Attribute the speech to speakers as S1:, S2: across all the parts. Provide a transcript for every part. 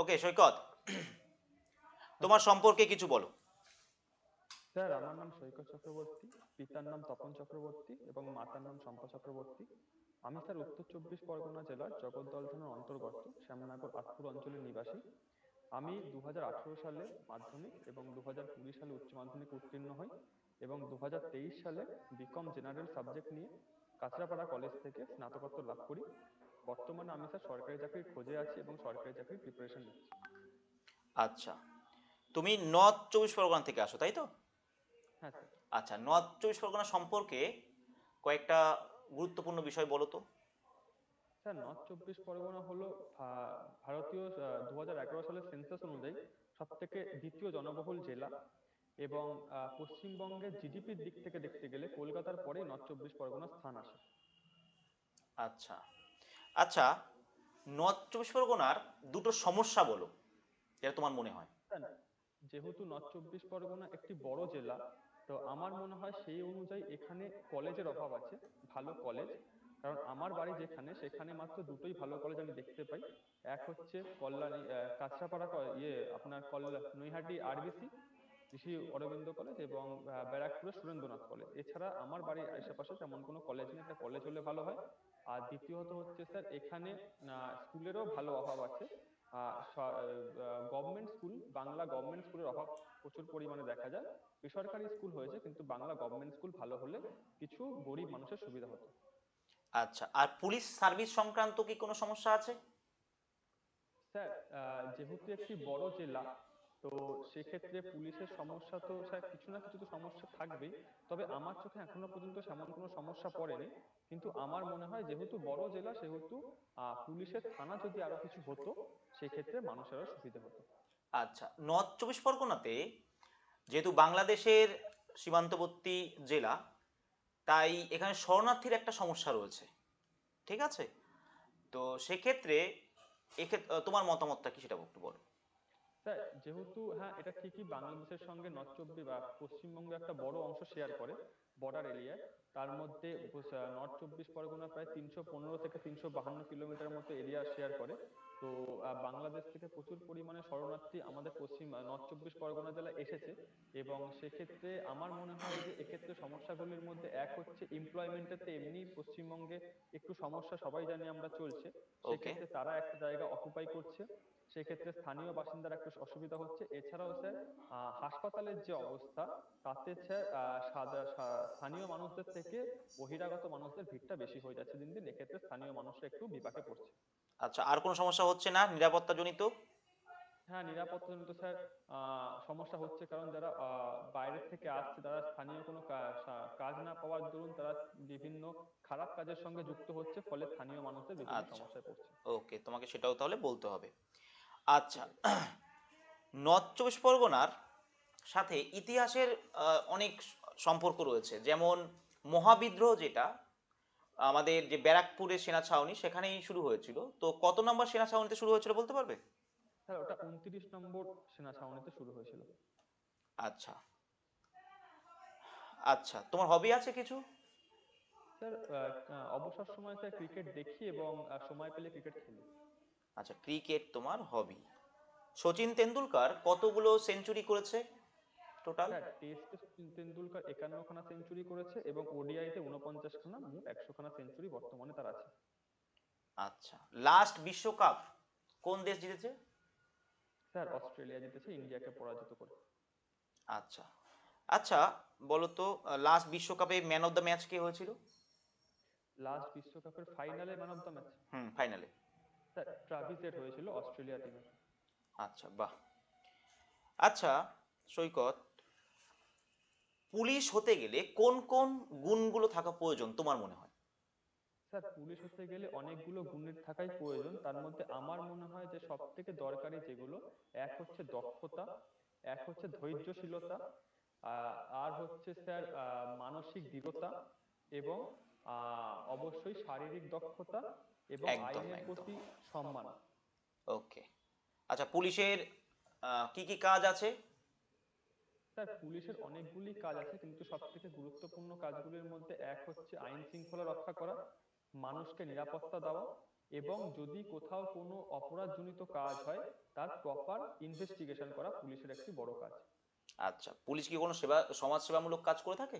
S1: ওকে, সৈকত। তোমার সম্পর্কে কিছু বলো।
S2: স্যার, আমার নাম সৈকত চক্রবর্তী, পিতার নাম তপন চক্রবর্তী এবং মাতার নাম শম্পা চক্রবর্তী। আমি স্যার উত্তর চব্বিশ পরগনা জেলার জগদ্দল থানার অন্তর্গত শ্যামনগর আটপুর অঞ্চলের নিবাসী। আমি দু হাজার আঠারো সালে মাধ্যমিক এবং দু হাজার কুড়ি সালে উচ্চ মাধ্যমিক উত্তীর্ণ হই এবং দু হাজার তেইশ সালে বিকম জেনারেল সাবজেক্ট নিয়ে কাঁচরাপাড়া কলেজ থেকে স্নাতকোত্তর লাভ করি। বর্তমানে আমি স্যার সরকারি চাকরির খোঁজে আছি এবং সরকারি চাকরির প্রিপারেশন নিচ্ছি।
S1: আচ্ছা। তুমি নর্থ চব্বিশ পরগনা থেকে আসো তাই তো?
S2: হ্যাঁ স্যার।
S1: আচ্ছা নর্থ চব্বিশ পরগনা সম্পর্কে কয়েকটা গুরুত্বপূর্ণ বিষয় বলো তো।
S2: স্যার নর্থ চব্বিশ পরগনা হলো ভারতীয় দু হাজার এগারো সালের সেন্সাস অনুযায়ী সব থেকে দ্বিতীয় জনবহুল জেলা এবং পশ্চিমবঙ্গের জিডিপির দিক থেকে দেখতে গেলে কলকাতার পরে নর্থ চব্বিশ পরগনার স্থান আসে।
S1: আচ্ছা। আচ্ছা নর্থ চব্বিশ পরগনার দুটো সমস্যা বলো, যেটা তোমার মনে হয়।
S2: যেহেতু নর্থ চব্বিশ পরগনা একটি বড় জেলা, তো আমার মনে হয় সেই অনুযায়ী এখানে কলেজের অভাব আছে, ভালো কলেজ। কারণ আমার বাড়ি যেখানে, সেখানে মাত্র দুটোই ভালো কলেজ আমি দেখতে পাই। এক হচ্ছে কল্যাণী কাঁচরাপাড়া ইয়ে আপনার কল্যাণ নৈহাটি আরবিসি কৃষি অরবিন্দ কলেজ এবং ব্যারাকপুরের সুরেন্দ্রনাথ কলেজ। এছাড়া আমার বাড়ির আশেপাশে তেমন কোনো কলেজ নেই। একটা কলেজ হলে ভালো হয়। আর দ্বিতীয়ত হচ্ছে স্যার এখানে স্কুলেরও ভালো অভাব আছে। গভর্নমেন্ট স্কুল বাংলা গভর্নমেন্ট স্কুলের অভাব প্রচুর পরিমাণে দেখা যায়। বেসরকারি স্কুল হয়েছে কিন্তু বাংলা গভর্নমেন্ট স্কুল ভালো হলে কিছু গরিব মানুষের সুবিধা হতো।
S1: আচ্ছা আর পুলিশ সার্ভিস সংক্রান্ত কি কোনো সমস্যা আছে?
S2: স্যার আহ, যেহেতু একটি বড় জেলা তো সেক্ষেত্রে পুলিশের সমস্যা তো স্যার, কিছু না কিছু তো সমস্যা থাকবেই। তবে আমার চোখে এখনও পর্যন্ত সেমন কোনো সমস্যা পড়েনি। কিন্তু আমার মনে হয় যেহেতু বড় জেলা, সেহেতু পুলিশের থানা যদি আরও কিছু হতো, সেক্ষেত্রে মানুষের আরও সুবিধা হতো।
S1: আচ্ছা নর্থ চব্বিশ পরগনাতে যেহেতু বাংলাদেশের সীমান্তবর্তী জেলা, তাই এখানে শরণার্থীর একটা সমস্যা রয়েছে। ঠিক আছে? তো সেক্ষেত্রে এক্ষেত্রে, তোমার মতামতটা কি সেটা একটু বলো।
S2: স্যার যেহেতু হ্যাঁ এটা ঠিকই বাংলাদেশের সঙ্গে নর্থ চব্বিশ বা পশ্চিমবঙ্গ একটা বড় অংশ শেয়ার করে বর্ডার এরিয়ায় তার মধ্যে নর্থ চব্বিশ পরগনা প্রায় তিনশো পনেরো থেকে তিনশো বাহান্ন কিলোমিটার মতো এরিয়া শেয়ার করে। তো বাংলাদেশ থেকে প্রচুর পরিমাণে শরণার্থী আমাদের পশ্চিম নর্থ চব্বিশ পরগনা জেলায় এসেছে এবং সেক্ষেত্রে আমার মনে হয় যে এক্ষেত্রে সমস্যাগুলির মধ্যে এক হচ্ছে এমপ্লয়মেন্টের তো এমনি পশ্চিমবঙ্গে একটু সমস্যা সবাই জানি আমরা চলছে। সেক্ষেত্রে তারা একটা জায়গা অকুপাই করছে। সেক্ষেত্রে স্থানীয় বাসিন্দার একটু অসুবিধা হচ্ছে। এছাড়াও স্যার হাসপাতালের যে অবস্থা তাতে স্যার স্থানীয় মানুষদের থেকে বহিরাগত মানুষদের ভিড়টা বেশি হয়ে যাচ্ছে দিন দিন। এক্ষেত্রে স্থানীয় মানুষরা একটু বিপাকে পড়ছে।
S1: আচ্ছা আর কোনো সমস্যা হচ্ছে না নিরাপত্তা জনিত
S2: হ্যাঁ নিরাপত্তাজনিত স্যার আহ, সমস্যা হচ্ছে কারণ যারা আহ, বাইরের থেকে আসছে তারা স্থানীয় কোনো কাজ না পাওয়ার দরুন তারা বিভিন্ন খারাপ কাজের সঙ্গে যুক্ত হচ্ছে ফলে স্থানীয় মানুষদের বিভিন্ন
S1: আচ্ছা।
S2: সমস্যায় পড়ছে।
S1: ওকে তোমাকে সেটাও তাহলে বলতে হবে। আচ্ছা নর্থ চব্বিশ পরগনার সাথে ইতিহাসের অনেক সম্পর্ক রয়েছে। যেমন মহাবিদ্রোহ যেটা আমাদের যে ব্যারাকপুরের সেনা ছাউনি সেখানেই শুরু হয়েছিল। তো কত নম্বর সেনা ছাউনিতে শুরু হয়েছিল বলতে পারবে?
S2: স্যার ওটা উনত্রিশ নম্বর সেনা ছাউনিতে শুরু হয়েছিল।
S1: আচ্ছা। আচ্ছা তোমার হবি আছে কিছু?
S2: স্যার অবসর সময় স্যার ক্রিকেট দেখি এবং সময় পেলে ক্রিকেট খেলি।
S1: আচ্ছা ক্রিকেট তোমার হবি সচিন তেন্ডুলকার কতগুলো সেঞ্চুরি করেছে? টোটাল
S2: স্যার টেস্টে সচিন তেন্ডুলকার একান্ন খানা সেঞ্চুরি করেছে এবং ওডিআইতে উনপঞ্চাশ খানা মোট একশো খানা সেঞ্চুরি বর্তমানে তার আছে।
S1: আচ্ছা লাস্ট বিশ্বকাপ কোন দেশ জিতেছে?
S2: স্যার অস্ট্রেলিয়া জিতেছে ইন্ডিয়াকে পরাজিত করে।
S1: আচ্ছা আচ্ছা বলো তো লাস্ট বিশ্বকাপে ম্যান অফ দ্য ম্যাচ কে হয়েছিল?
S2: লাস্ট বিশ্বকাপের ফাইনালে ম্যান অফ দ্য ম্যাচ
S1: হুম ফাইনালে
S2: স্যার ট্রাভিস হেড হয়েছিল অস্ট্রেলিয়া টিমে
S1: আচ্ছা বাহ। আচ্ছা সৈকত পুলিশ হতে গেলে কোন কোন গুণগুলো থাকা প্রয়োজন তোমার মনে হয়?
S2: স্যার পুলিশ হতে গেলে অনেকগুলো গুণের থাকাই প্রয়োজন। তার মধ্যে আমার মনে হয় যে সব থেকে দরকারি যেগুলো এক হচ্ছে দক্ষতা এক হচ্ছে ধৈর্যশীলতা আর হচ্ছে স্যার মানসিক দৃঢ়তা এবং অবশ্যই শারীরিক দক্ষতা এবং আইনের প্রতি সম্মান।
S1: ওকে। আচ্ছা পুলিশের কি কি কাজ আছে?
S2: স্যার পুলিশের অনেকগুলি কাজ আছে কিন্তু সব থেকে গুরুত্বপূর্ণ কাজগুলির মধ্যে এক হচ্ছে আইন শৃঙ্খলা রক্ষা করা মানুষকে নিরাপত্তা দেওয়া এবং যদি কোথাও কোনো অপরাধজনিত কাজ হয় তার প্রপার ইনভেস্টিগেশন করা পুলিশের একটি বড় কাজ।
S1: আচ্ছা পুলিশ কি কোনো সেবা সমাজ সেবামূলক কাজ করে থাকে?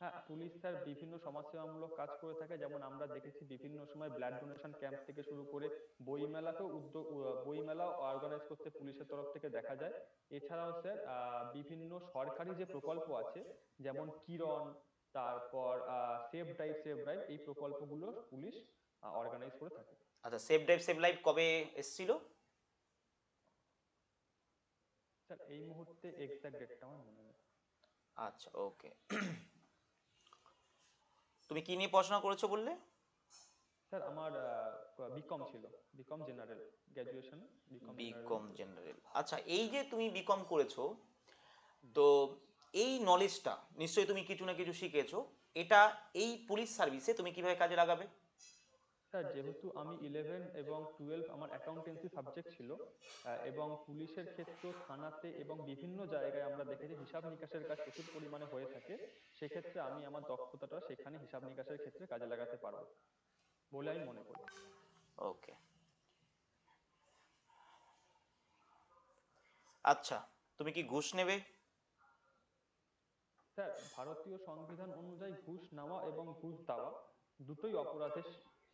S2: হ্যাঁ পুলিশ স্যার বিভিন্ন সমাজসেবামূলক কাজ করে থাকে। যেমন আমরা দেখেছি বিভিন্ন সময় ব্লাড ডোনেশন ক্যাম্প থেকে শুরু করে বই মেলাকেও উদ্যোগ বই মেলা অর্গানাইজ করতে পুলিশের তরফ থেকে দেখা যায়। এছাড়াও স্যার আহ, বিভিন্ন সরকারি যে প্রকল্প আছে যেমন কিরণ তারপর সেভ ড্রাইভ সেভ ড্রাইভ এই প্রকল্পগুলো পুলিশ অর্গানাইজ করে থাকে।
S1: আচ্ছা সেভ ড্রাইভ সেভ লাইফ কবে এসেছিল?
S2: স্যার এই মুহূর্তে এক্সাক্ট ডেটটা আমার মনে নেই।
S1: আচ্ছা ওকে তুমি কি নিয়ে পড়াশোনা করেছ বললে?
S2: স্যার আমার বিকম ছিল। BCom general graduation BCom
S1: general আচ্ছা এই যে তুমি বিকম করেছ তো এই নলেজটা নিশ্চয়ই তুমি কিছু না কিছু শিখেছো। এটা এই পুলিশ সার্ভিসে তুমি কীভাবে কাজে লাগাবে?
S2: স্যার যেহেতু আমি ইলেভেন এবং টুয়েলভ আমার অ্যাকাউন্টেন্সি সাবজেক্ট ছিল এবং পুলিশের ক্ষেত্রে থানাতে এবং বিভিন্ন জায়গায় আমরা দেখেছি হিসাব নিকাশের কাজ প্রচুর পরিমাণে হয়ে থাকে সেক্ষেত্রে আমি আমার দক্ষতাটা সেখানে হিসাব নিকাশের ক্ষেত্রে কাজে লাগাতে পারব বলে আমি মনে করি।
S1: ওকে আচ্ছা তুমি কি ঘুষ নেবে?
S2: স্যার ভারতীয় সংবিধান অনুযায়ী ঘুষ নেওয়া এবং ঘুষ দেওয়া দুটোই অপরাধের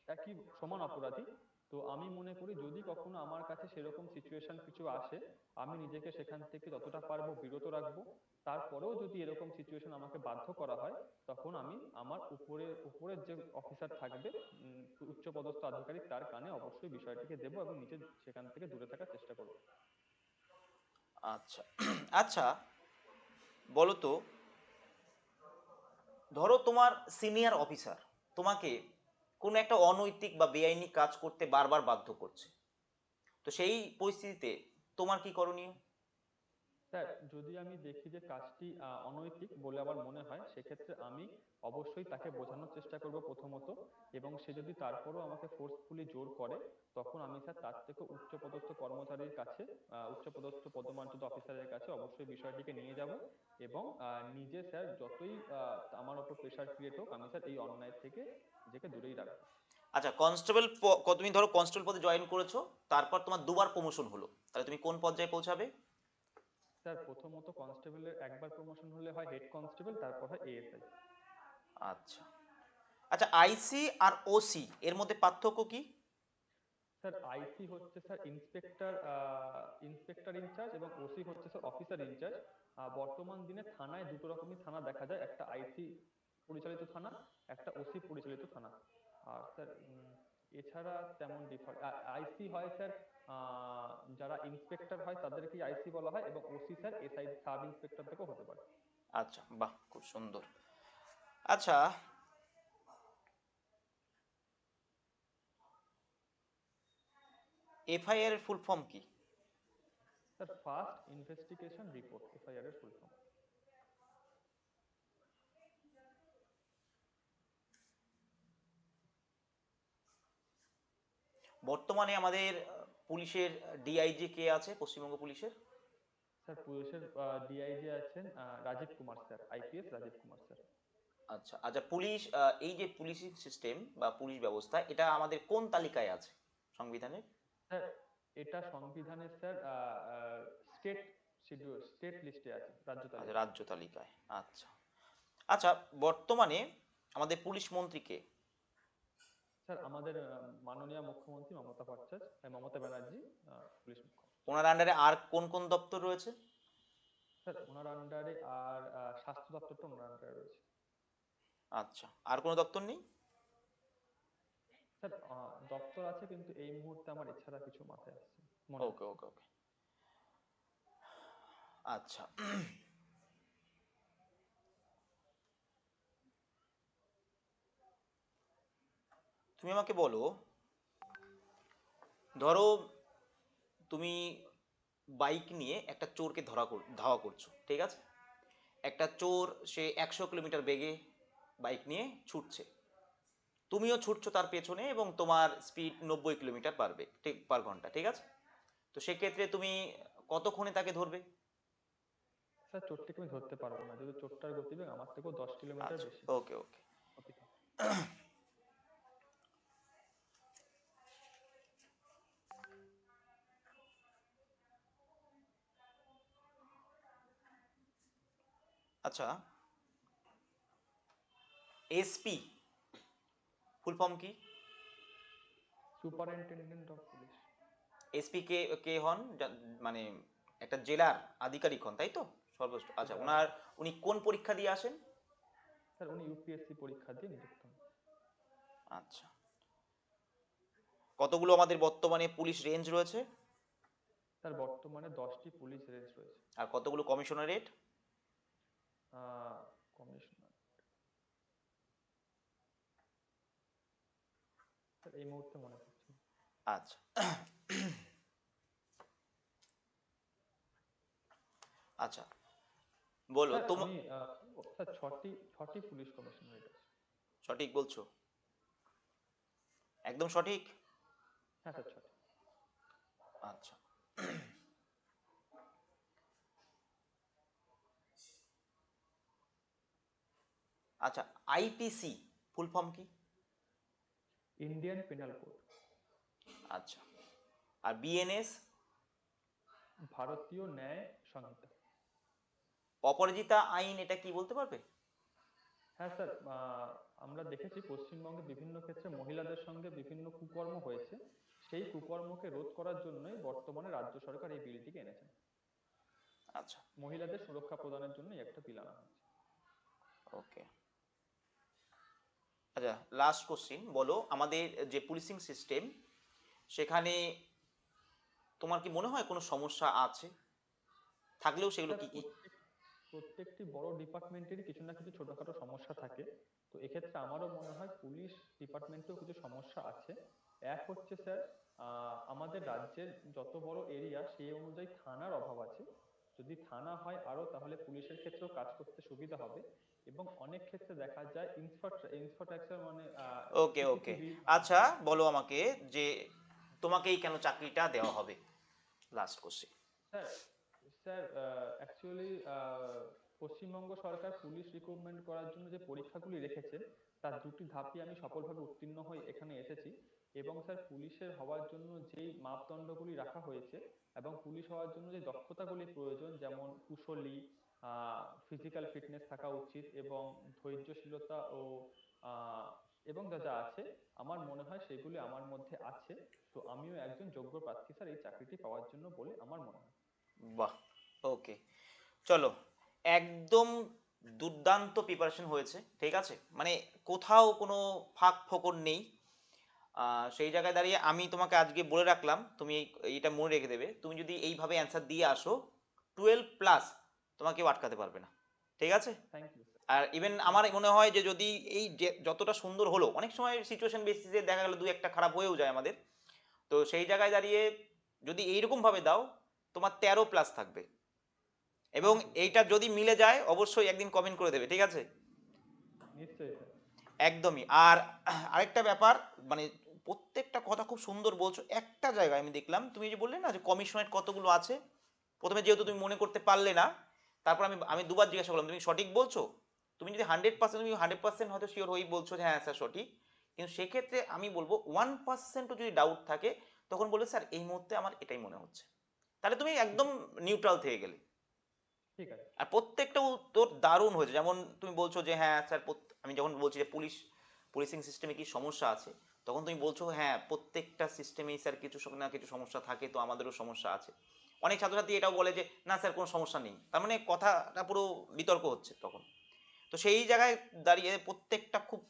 S2: একই সমান অপরাধী। তো আমি মনে করি যদি কখনো আমার কাছে সেরকম সিচুয়েশন কিছু আসে, আমি নিজেকে সেখান থেকে যতটা পারব বিরত রাখব। তারপরেও যদি এরকম সিচুয়েশন আমাকে বাধ্য করা হয়, তখন আমি আমার উপরে উপরের যে অফিসার থাকবে উচ্চপদস্থ আধিকারিক, তার কানে অবশ্যই বিষয়টিকে দেবো এবং নিজে সেখান থেকে দূরে থাকার চেষ্টা করব।
S1: আচ্ছা। আচ্ছা বলো তো, ধরো তোমার সিনিয়র অফিসার তোমাকে কোনো একটা অনৈতিক বা বেআইনি কাজ করতে বারবার বাধ্য করছে। তো সেই পরিস্থিতিতে তোমার কি করণীয়?
S2: স্যার, যদি আমি দেখি যে কাজটি অনৈতিক বলে আমার মনে হয়, সেক্ষেত্রে আমি অবশ্যই তাকে বোঝানোর চেষ্টা করব প্রথমত। এবং সে যদি তারপরও আমাকে ফোর্সফুলি জোর করে, তখন আমি স্যার তার থেকে উচ্চপদস্থ কর্মচারীর কাছে উচ্চপদস্থ পদমর্যাদা অফিসারের কাছে অবশ্যই বিষয়টিকে নিয়ে যাব। এবং নিজে স্যার যতই আমার ওপর প্রেশার ক্রিয়েট হোক, আমি স্যার এই অন্যায় থেকে নিজেকে দূরেই রাখব।
S1: আচ্ছা কনস্টেবল তুমি ধরো কনস্টেবল পদে জয়েন করেছ, তারপর তোমার দুবার প্রমোশন হলো। তাহলে তুমি কোন পর্যায়ে পৌঁছাবে?
S2: স্যার প্রথমত কনস্টেবলের একবার প্রমোশন হলে হয় হেড কনস্টেবল তারপর হয় এএসআই।
S1: আচ্ছা। আচ্ছা আইসি আর ওসি এর মধ্যে পার্থক্য কি?
S2: স্যার আইসি হচ্ছে sir inspector inspector in charge এবং ওসি হচ্ছে স্যার অফিসার ইনচার্জ বর্তমান দিনে থানায় দুটো রকমই থানা দেখা যায় একটা আইসি পরিচালিত থানা একটা ওসি পরিচালিত থানা। আর স্যার এছাড়া তেমন ডিফার আইসি হয় স্যার যারা ইন্সপেক্টর হয় তাদেরকেই আইসি বলা হয় এবং OC sir SI sub inspector থেকেও হতে পারে।
S1: আচ্ছা বাহ খুব সুন্দর। আচ্ছা এফআইআর এর ফুল ফর্ম কি?
S2: Sir first investigation report FIR এর ফুল ফর্ম
S1: বর্তমানে আমাদের পুলিশের ডিআইজি কে আছে পশ্চিমবঙ্গ পুলিশের?
S2: স্যার পুলিশের ডিআইজি আছেন Rajiv Kumar sir IPS Rajiv Kumar sir.
S1: আচ্ছা আচ্ছা পুলিশ এই যে পুলিশিং সিস্টেম বা পুলিশ ব্যবস্থা এটা আমাদের কোন তালিকায় আছে সংবিধানের?
S2: স্যার এটা সংবিধানের স্যার স্টেট শিডিউল স্টেট লিস্টে আছে রাজ্য
S1: আচ্ছা
S2: তালিকা
S1: রাজ্য তালিকায় আচ্ছা। আচ্ছা বর্তমানে আমাদের পুলিশ মন্ত্রীকে
S2: স্যার আমাদের মাননীয় মুখ্যমন্ত্রী মমতা ভট্টাচার্য মমতা ব্যানার্জি পুলিশ মুখ্যমন্ত্রী
S1: ওনার আন্ডারে আর কোন কোন দপ্তর রয়েছে?
S2: স্যার ওনার আন্ডারে আর স্বাস্থ্য দপ্তরটা ওনার আন্ডারে রয়েছে।
S1: আচ্ছা আর কোনো দপ্তর নেই?
S2: স্যার দপ্তর আছে কিন্তু এই মুহূর্তে আমার এছাড়া কিছু মাথায় আসছে
S1: ওকে ওকে ওকে আচ্ছা তুমি আমাকে বলো ধরো তুমি বাইক নিয়ে একটা চোরকে ধরা ধাওয়া করছ ঠিক আছে? একটা চোর সে একশো কিলোমিটার বেগে বাইক নিয়ে ছুটছে। তুমিও ছুটছো তার পেছনে এবং তোমার স্পিড নব্বই কিলোমিটার পারবে ঠিক পার ঘণ্টা ঠিক আছে? তো সেক্ষেত্রে তুমি কতক্ষণে তাকে ধরবে?
S2: স্যার চোরটিকে আমি ধরতে পারব না যদি চোরটার গতিবেগ আমার থেকেও দশ কিলোমিটার বেশি।
S1: ওকে ওকে আচ্ছা এসপি ফুল ফর্ম কি?
S2: সুপারিনটেন্ডেন্ট অফ পুলিশ
S1: এসপি কে কে হন? মানে একটা জেলার আধিকারিক হন তাই তো? সর্বোচ্চ আচ্ছা ওনার উনি কোন পরীক্ষা দিয়ে আসেন?
S2: স্যার উনি ইউপিএসসি পরীক্ষা দিয়ে নিযুক্ত হন।
S1: আচ্ছা। কতগুলো আমাদের বর্তমানে পুলিশ রেঞ্জ রয়েছে?
S2: স্যার বর্তমানে দশটি পুলিশ রেঞ্জ রয়েছে।
S1: আর কতগুলো কমিশনারেট?
S2: কমিশনার। এই মুহূর্তে মনে পড়ছে।
S1: আচ্ছা। আচ্ছা বলো তোমার
S2: ছটি ছটি পুলিশ কমিশনারেট আছে
S1: সঠিক বলছো? একদম সঠিক?
S2: হ্যাঁ স্যার ছটি
S1: আচ্ছা। আচ্ছা আইপিসি ফুল ফর্ম কি?
S2: ইন্ডিয়ান পেনাল কোড
S1: আচ্ছা আর বিএনএস
S2: ভারতীয় ন্যায় সংহিতা।
S1: অপরাজিতা আইন এটা কি বলতে পারবে?
S2: হ্যাঁ স্যার আমরা দেখেছি পশ্চিমবঙ্গে বিভিন্ন ক্ষেত্রে মহিলাদের সঙ্গে বিভিন্ন কুকর্ম হয়েছে। সেই কুকর্মকে রোধ করার জন্যই বর্তমানে রাজ্য সরকার এই বিলটিকে এনেছেন।
S1: আচ্ছা।
S2: মহিলাদের সুরক্ষা প্রদানের জন্য একটা বিল আনা হয়েছে।
S1: ওকে। আচ্ছা লাস্ট কোশ্চিন বলো আমাদের যে পুলিশিং সিস্টেম সেখানে তোমার কি মনে হয় কোনো সমস্যা আছে? থাকলেও সেগুলো কি কি?
S2: প্রত্যেকটি বড় ডিপার্টমেন্টেরই কিছু না কিছু ছোটখাটো সমস্যা থাকে। তো এক্ষেত্রে আমারও মনে হয় পুলিশ ডিপার্টমেন্টেও কিছু সমস্যা আছে। এক হচ্ছে স্যার আমাদের রাজ্যের যত বড় এরিয়া সেই অনুযায়ী থানার অভাব আছে। যদি থানা হয় আরও তাহলে পুলিশের ক্ষেত্রেও কাজ করতে সুবিধা হবে। এবং অনেক ক্ষেত্রে দেখা যায় ইনফ্রাস্ট্রাকচার মানে
S1: ওকে ওকে আচ্ছা বলো আমাকে যে তোমাকেই কেন চাকরিটা দেওয়া হবে? Last question
S2: sir sir actually Paschimbanga সরকার পুলিশ রিক্রুটমেন্ট করার জন্য যে পরীক্ষাগুলি রেখেছে তার দুটি ধাপই আমি সফলভাবে উত্তীর্ণ হয়ে এখানে এসেছি। এবং স্যার পুলিশের হওয়ার জন্য যেই মাপদণ্ডগুলি রাখা হয়েছে এবং পুলিশ হওয়ার জন্য যে দক্ষতাগুলি প্রয়োজন যেমন কুশলী ফিজিক্যাল ফিটনেস থাকা উচিত এবং ধৈর্যশীলতা ও এবং যা যা আছে আমার মনে হয় সেগুলি আমার মধ্যে আছে। তো আমিও একজন যোগ্য প্রার্থী স্যার এই চাকরিটি পাওয়ার জন্য বলে আমার মনে হয়।
S1: বাহ ওকে। চলো একদম দুর্দান্ত প্রিপারেশন হয়েছে ঠিক আছে? মানে কোথাও কোনো ফাঁক ফোকর নেই। আহ, সেই জায়গায় দাঁড়িয়ে আমি তোমাকে আজকে বলে রাখলাম তুমি এটা মনে রেখে দেবে। তুমি যদি এইভাবে অ্যান্সার দিয়ে আসো টুয়েলভ প্লাস তোমাকে কেউ আটকাতে পারবে না। ঠিক আছে?
S2: থ্যাংক ইউ
S1: আর ইভেন আমার মনে হয় যে যদি এই যতটা সুন্দর হলো অনেক সময় সিচুয়েশন বেসিসে দেখা গেল দু একটা খারাপ হয়েও যায় আমাদের। তো সেই জায়গায় দাঁড়িয়ে যদি এইরকম ভাবে দাও তোমার তেরো প্লাস থাকবে। এবং এইটা যদি মিলে যায় অবশ্যই একদিন কমেন্ট করে দেবে ঠিক আছে?
S2: নিশ্চয়ই
S1: একদমই। আর আরেকটা ব্যাপার মানে প্রত্যেকটা কথা খুব সুন্দর বলছো। একটা জায়গায় আমি দেখলাম তুমি যে বললে না যে কমিশনের কতগুলো আছে প্রথমে যেহেতু তুমি মনে করতে পারলে না তারপর আমি আমি দুবার জিজ্ঞাসা করলাম তুমি সঠিক বলছো? তুমি যদি হান্ড্রেড পার্সেন্ট তুমি হান্ড্রেড পার্সেন্ট হয়তো শিওর হয়েই বলছো যে হ্যাঁ স্যার সঠিক। কিন্তু সেক্ষেত্রে আমি বলব ওয়ান পার্সেন্টও যদি ডাউট থাকে তখন বলবে স্যার এই মুহূর্তে আমার এটাই মনে হচ্ছে। তাহলে তুমি একদম নিউট্রাল থেকে গেলে।
S2: ঠিক আছে।
S1: আর প্রত্যেকটা উত্তর দারুণ হয়েছে। যেমন তুমি বলছো যে হ্যাঁ স্যার আমি যখন বলছি যে পুলিশ পুলিশিং সিস্টেমে কি সমস্যা আছে? তখন তুমি বলছো হ্যাঁ প্রত্যেকটা সিস্টেমেই স্যার কিছু না কিছু সমস্যা থাকে তো আমাদেরও সমস্যা আছে। অনেক ছাত্রছাত্রী এটাও বলে যে না স্যার কোনো সমস্যা নেই। তার মানে কথাটা পুরো বিতর্ক হচ্ছে তখন। তো সেই জায়গায় দাঁড়িয়ে প্রত্যেকটা খুব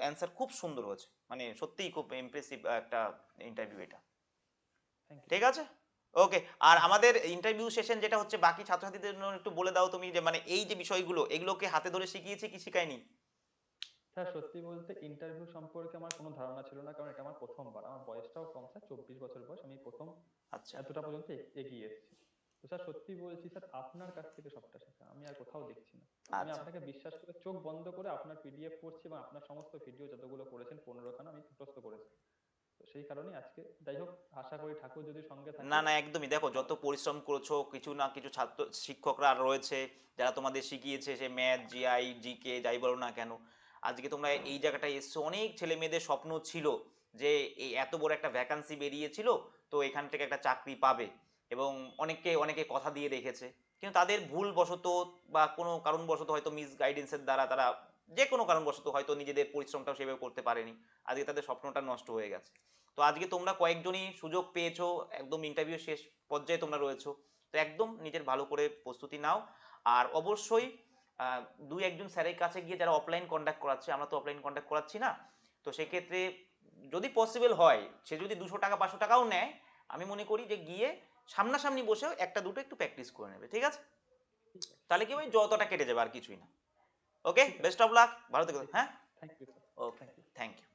S1: অ্যান্সার খুব সুন্দর হয়েছে। মানে সত্যিই খুব ইমপ্রেসিভ একটা ইন্টারভিউ এটা। ঠিক আছে? ওকে আর আমাদের ইন্টারভিউ সেশন যেটা হচ্ছে বাকি ছাত্রছাত্রীদের জন্য একটু বলে দাও তুমি যে মানে এই যে বিষয়গুলো এগুলোকে হাতে ধরে শিখিয়েছে কি শিখায়নি?
S2: স্যার সত্যি বলতে ইন্টারভিউ সম্পর্কে আমার কোনো ধারণা ছিল না কারণ এটা আমার প্রথমবার। আমার বয়সটাও কম স্যার চব্বিশ বছর বয়স আমি প্রথম
S1: আচ্ছা।
S2: এতটা পর্যন্ত এগিয়ে এসেছি। তো স্যার সত্যি বলছি স্যার আপনার কাছ থেকে সবটা শেখা আমি আর কোথাও দেখছি না। আমি
S1: আচ্ছা।
S2: আপনাকে বিশ্বাস করে চোখ বন্ধ করে আপনার পিডিএফ পড়ছি এবং আপনার সমস্ত ভিডিও যতগুলো করেছেন পনেরো খানা আমি মুখস্থ করেছি। তো সেই কারণে আজকে যাই হোক আশা করি ঠাকুর যদি সঙ্গে থাকে
S1: না না একদমই। দেখো যত পরিশ্রম করেছ কিছু না কিছু ছাত্র শিক্ষকরা রয়েছে যারা তোমাদের শিখিয়েছে সে ম্যাথ জিআই জিকে যাই বলো না কেন আজকে তোমরা এই জায়গাটায় এসছো। অনেক ছেলে মেয়েদের স্বপ্ন ছিল যে এই এত বড় একটা ভ্যাকান্সি বেরিয়েছিল, তো এখান থেকে একটা চাকরি পাবে এবং অনেককে, অনেকে কথা দিয়ে রেখেছে। কিন্তু তাদের ভুল বশত বা কোনো কারণবশত হয়তো মিস গাইডেন্সের দ্বারা তারা যে কোনো কারণবশত হয়তো নিজেদের পরিশ্রমটাও সেভাবে করতে পারেনি। আজকে তাদের স্বপ্নটা নষ্ট হয়ে গেছে। তো আজকে তোমরা কয়েকজনই সুযোগ পেয়েছ, একদম ইন্টারভিউ শেষ পর্যায়ে তোমরা রয়েছো। তো একদম নিজের ভালো করে প্রস্তুতি নাও। আর অবশ্যই দুই একজন স্যারের কাছে গিয়ে যারা অফলাইন কন্ডাক্ট করাচ্ছে আমরা তো অফলাইন কন্ডাক্ট করাচ্ছি না। তো সেক্ষেত্রে যদি পসিবল হয় সে যদি দুশো টাকা পাঁচশো টাকাও নেয় আমি মনে করি যে গিয়ে সামনাসামনি বসেও একটা দুটো একটু প্র্যাকটিস করে নেবে ঠিক আছে? তাহলে কি ভাই যতটা কেটে যাবে আর কিছুই না। ওকে বেস্ট অফ লাক ভালো থেকে। হ্যাঁ? Okay thank you